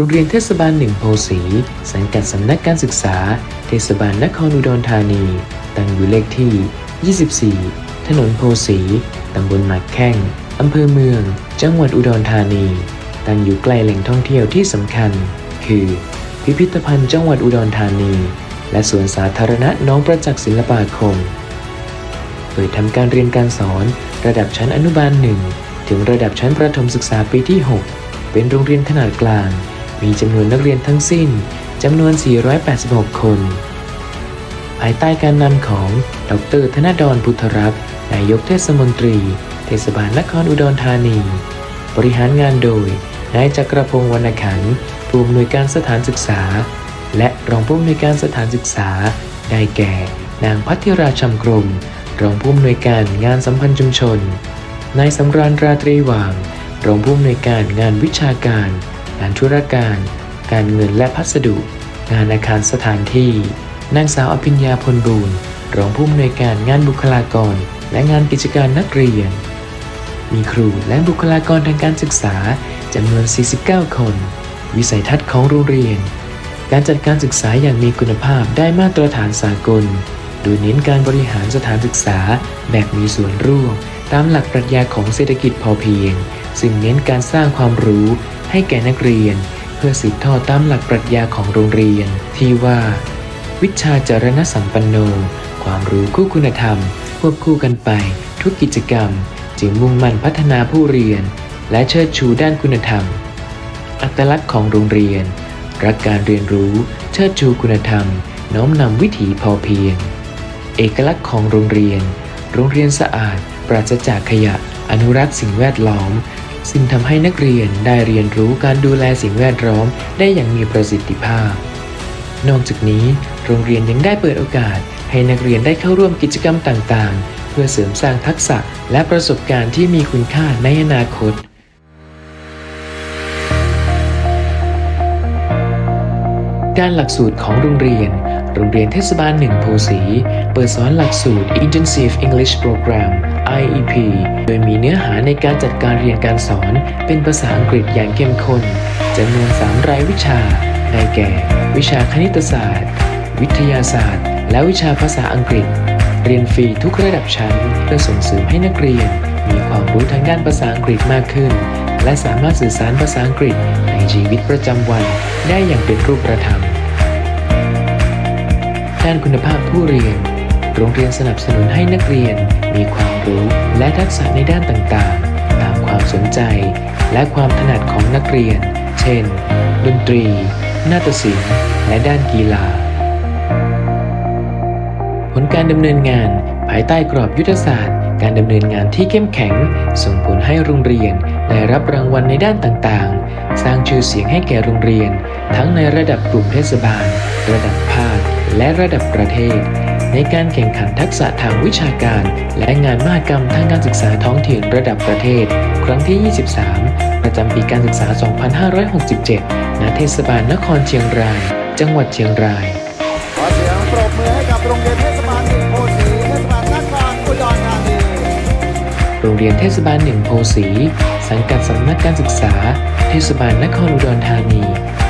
รงเรียนเทศบาลหนึ่งโพสี สังกัดสำนักการศึกษา เทศบาลนครอุดรธานี ตั้งอยู่เลขที่ 24 ถนนโพสี ตำบลหมากแข้ง อำเภอเมือง จังหวัดอุดรธานี ตั้งอยู่ใกล้แหล่งท่องเที่ยวที่สำคัญ คือ พิพิธภัณฑ์จังหวัดอุดรธานี และสวนสาธารณะน้องประจักษ์ศิลปาคมเปิดทำการเรียนการสอนระดับชั้นอนุบาลหนึ่งถึงระดับชั้นประถมศึกษาปีที่ 6 เป็นโรงเรียนขนาดกลาง มีจำนวนนักเรียนทั้งสิ้นจำนวน 486 คน ภายใต้การนำของ ดร ธนดรพุทธรักษ์ นายกเทศมนตรี เทศบาลนครอุดรธานี บริหารงานโดย นายจักรพงศ์วรรณขันธ์ผู้อำนวยการสถานศึกษา และรองผู้อำนวยการสถานศึกษา ได้แก่ นางพัทิราชำกรม รองผู้อำนวยการงานสัมพันธ์ชุมชน นายสำราญราตรีหว่าง รองผู้อำนวยการงานวิชาการ งานธุรการ การเงินและพัสดุ งานอาคารสถานที่ นางสาวอภิญญาพลบูรณ์รองผู้อำนวยการงานบุคลากร และงานกิจการนักเรียน มีครูและบุคลากรทางการศึกษาจำนวน 49 คน วิสัยทัศน์ของโรงเรียน การจัดการศึกษาอย่างมีคุณภาพได้มาตรฐานสากล โดยเน้นการบริหารสถานศึกษาแบบมีส่วนร่วม ตามหลักปรัชญาของเศรษฐกิจพอเพียง ซึ่งเน้นการสร้างความรู้ให้แก่นักเรียน เพื่อสืบทอดตามหลักปรัชญาของโรงเรียน ที่ว่า วิชาจารณสัมปันโน ความรู้คู่คุณธรรม ควบคู่กันไป ทุกกิจกรรม จึงมุ่งมั่นพัฒนาผู้เรียน และเชิดชูด้านคุณธรรม อัตลักษณ์ของโรงเรียน รักการเรียนรู้เชิดชูคุณธรรม น้อมนำวิถีพอเพียง เอกลักษณ์ของโรงเรียน โรงเรียนสะอาด ปราศจากขยะ อนุรักษ์สิ่งแวดล้อม ซึ่งทำให้นักเรียนได้เรียนรู้การดูแลสิ่งแวดล้อมได้อย่างมีประสิทธิภาพ นอกจากนี้ โรงเรียนยังได้เปิดโอกาส ให้นักเรียนได้เข้าร่วมกิจกรรมต่างๆ เพื่อเสริมสร้างทักษะและประสบการณ์ที่มีคุณค่าในอนาคตด้านหลักสูตรของโรงเรียน โรงเรียนเทศบาลหนึ่งโพสี เปิดสอนหลักสูตร Intensive English Program IEP โดยมีเนื้อหาในการจัดการเรียนการสอนเป็นภาษาอังกฤษอย่างเข้มข้นจำนวน 3 รายวิชา ได้แก่ วิชาคณิตศาสตร์ วิทยาศาสตร์ และวิชาภาษาอังกฤษ เรียนฟรีทุกระดับชั้น เพื่อส่งเสริมให้นักเรียน มีความรู้ทางด้านภาษาอังกฤษมากขึ้น และสามารถสื่อสารภาษาอังกฤษในชีวิตประจำวัน ได้อย่างเป็นรูปธรรม ด้านคุณภาพผู้เรียน โรงเรียนสนับสนุนให้นักเรียนมีความรู้และทักษะในด้านต่างๆ ตามความสนใจ และความถนัดของนักเรียน เช่น ดนตรี นาฏศิลป์ และด้านกีฬา ผลการดำเนินงานภายใต้กรอบยุทธศาสตร์ การดำเนินงานที่เข้มแข็ง ส่งผลให้โรงเรียน ได้รับรางวัลในด้านต่างๆ สร้างชื่อเสียงให้แก่โรงเรียน ทั้งในระดับกลุ่มเทศบาล ระดับภาค และระดับประเทศ ในการแข่งขันทักษะทางวิชาการ และงานมหกรรมทางการศึกษาท้องถิ่นระดับประเทศ ครั้งที่ 23 ประจำปีการศึกษา 2567 ณ เทศบาลนครเชียงราย จังหวัดเชียงราย โรงเรียนเทศบาลหนึ่งโพสี สังกัดสำนักการศึกษา เทศบาลนครอุดรธานี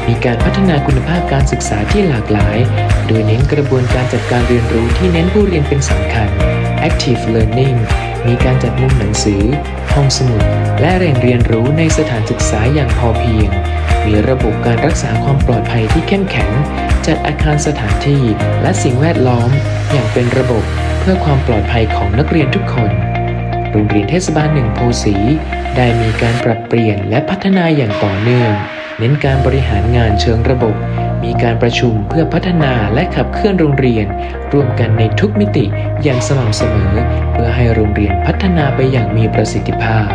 มีการพัฒนาคุณภาพการศึกษาที่หลากหลาย โดยเน้นกระบวนการจัดการเรียนรู้ที่เน้นผู้เรียนเป็นสำคัญ active learning มีการจัดมุมหนังสือ ห้องสมุด และแหล่งเรียนรู้ในสถานศึกษาอย่างพอเพียง มีระบบการรักษาความปลอดภัยที่เข้มแข็ง จัดอาคารสถานที่และสิ่งแวดล้อม อย่างเป็นระบบเพื่อความปลอดภัยของนักเรียนทุกคน โรงเรียนเทศบาลหนึ่งโพสี ได้มีการปรับเปลี่ยนและพัฒนาอย่างต่อเนื่อง เน้นการบริหารงานเชิงระบบ มีการประชุมเพื่อพัฒนาและขับเคลื่อนโรงเรียน ร่วมกันในทุกมิติอย่างสม่ำเสมอ เพื่อให้โรงเรียนพัฒนาไปอย่างมีประสิทธิภาพ